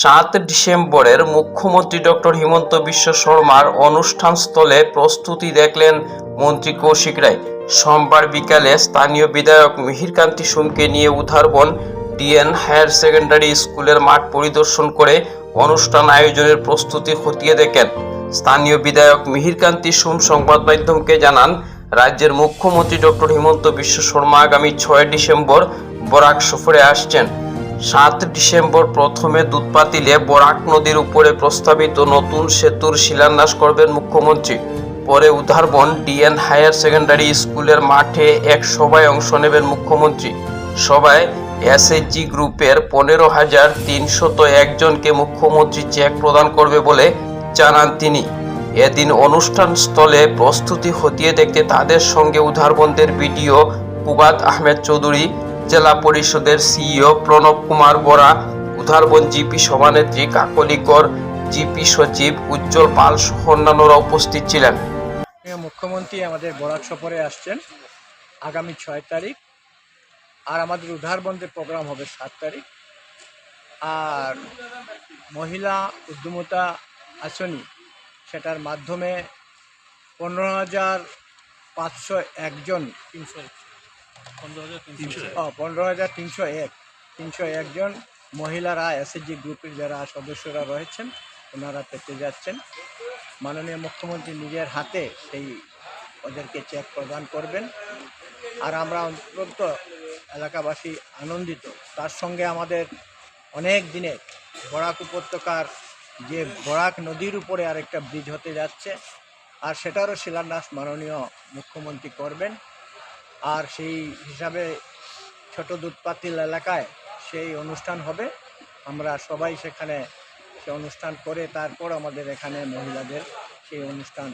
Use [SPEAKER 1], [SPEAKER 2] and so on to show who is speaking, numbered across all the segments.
[SPEAKER 1] সাত ডিসেম্বরের মুখ্যমন্ত্রী ডক্টর হিমন্ত বিশ্ব শর্মার অনুষ্ঠানস্থলে প্রস্তুতি দেখলেন মন্ত্রী কৌশিক রায়। সোমবার বিকালে স্থানীয় বিধায়ক মিহিরকান্তি সোমকে নিয়ে উধারবন ডিএন হায়ার সেকেন্ডারি স্কুলের মাঠ পরিদর্শন করে অনুষ্ঠান আয়োজনের প্রস্তুতি খতিয়ে দেখেন। স্থানীয় বিধায়ক মিহিরকান্তি সোম সংবাদ মাধ্যমকে জানান, রাজ্যের মুখ্যমন্ত্রী ডক্টর হিমন্ত বিশ্ব শর্মা আগামী ছয় ডিসেম্বর বরাক সফরে আসছেন। সাত ডিসেম্বর প্রথমে দুধপাতিলে বরাক নদীর উপরে প্রস্তাবিত নতুন সেতুর শিলান্যাস করবেন মুখ্যমন্ত্রী। পরে উধারবন ডিএন হায়ার সেকেন্ডারি স্কুলের মাঠে এক সভায় অংশ নেবেন মুখ্যমন্ত্রী। সভায় এসএইচজি গ্রুপের পনেরো হাজার তিনশত একজনকে মুখ্যমন্ত্রী চেক প্রদান করবে বলে জানান তিনি। এদিন অনুষ্ঠান স্থলে প্রস্তুতি হতিয়ে দেখতে তাদের সঙ্গে উধারবন্দের বিডিও কুবাত আহমেদ চৌধুরী জেলা পরিষদের সিইও প্রণব কুমার বরা, উধারবন জিপি সভানেত্রী কাকলিকর, জিপি সচিব উজ্জ্বল পাল সহ অন্যান্যরা উপস্থিত ছিলেন।
[SPEAKER 2] মুখ্যমন্ত্রী আমাদের বরাক সফরে আসছেন আগামী ছয় তারিখ, আর আমাদের উদ্ধারবন্ধের প্রোগ্রাম হবে সাত তারিখ। আর মহিলা উদ্যমতা আসনি সেটার মাধ্যমে পনেরো হাজার পাঁচশো একজন তিনশো পনেরো হাজার তিনশো এক। তিনশো একজন মহিলারা এসএসজি গ্রুপের যারা সদস্যরা রয়েছেন, ওনারা পেতে যাচ্ছেন। মাননীয় মুখ্যমন্ত্রী নিজের হাতে সেই ওদেরকে চেক প্রদান করবেন। আর আমরা অন্তত এলাকাবাসী আনন্দিত। তার সঙ্গে আমাদের অনেক দিনের বরাক উপত্যকার যে বরাক নদীর উপরে আরেকটা ব্রিজ হতে যাচ্ছে, আর সেটারও শিলান্যাস মাননীয় মুখ্যমন্ত্রী করবেন। আর সেই হিসাবে ছোট দুধপাতিল এলাকায় সেই অনুষ্ঠান হবে। আমরা সবাই সেখানে সে অনুষ্ঠান করে তারপর আমাদের এখানে মহিলাদের সেই অনুষ্ঠান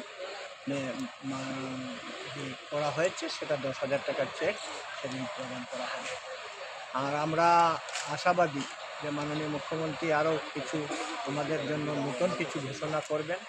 [SPEAKER 2] করা হয়েছে সেটা দশ হাজার টাকার চেক সেদিন প্রদান করা হবে আর আমরা আশাবাদী যে মাননীয় মুখ্যমন্ত্রী আরও কিছু আমাদের জন্য নতুন কিছু ঘোষণা করবেন।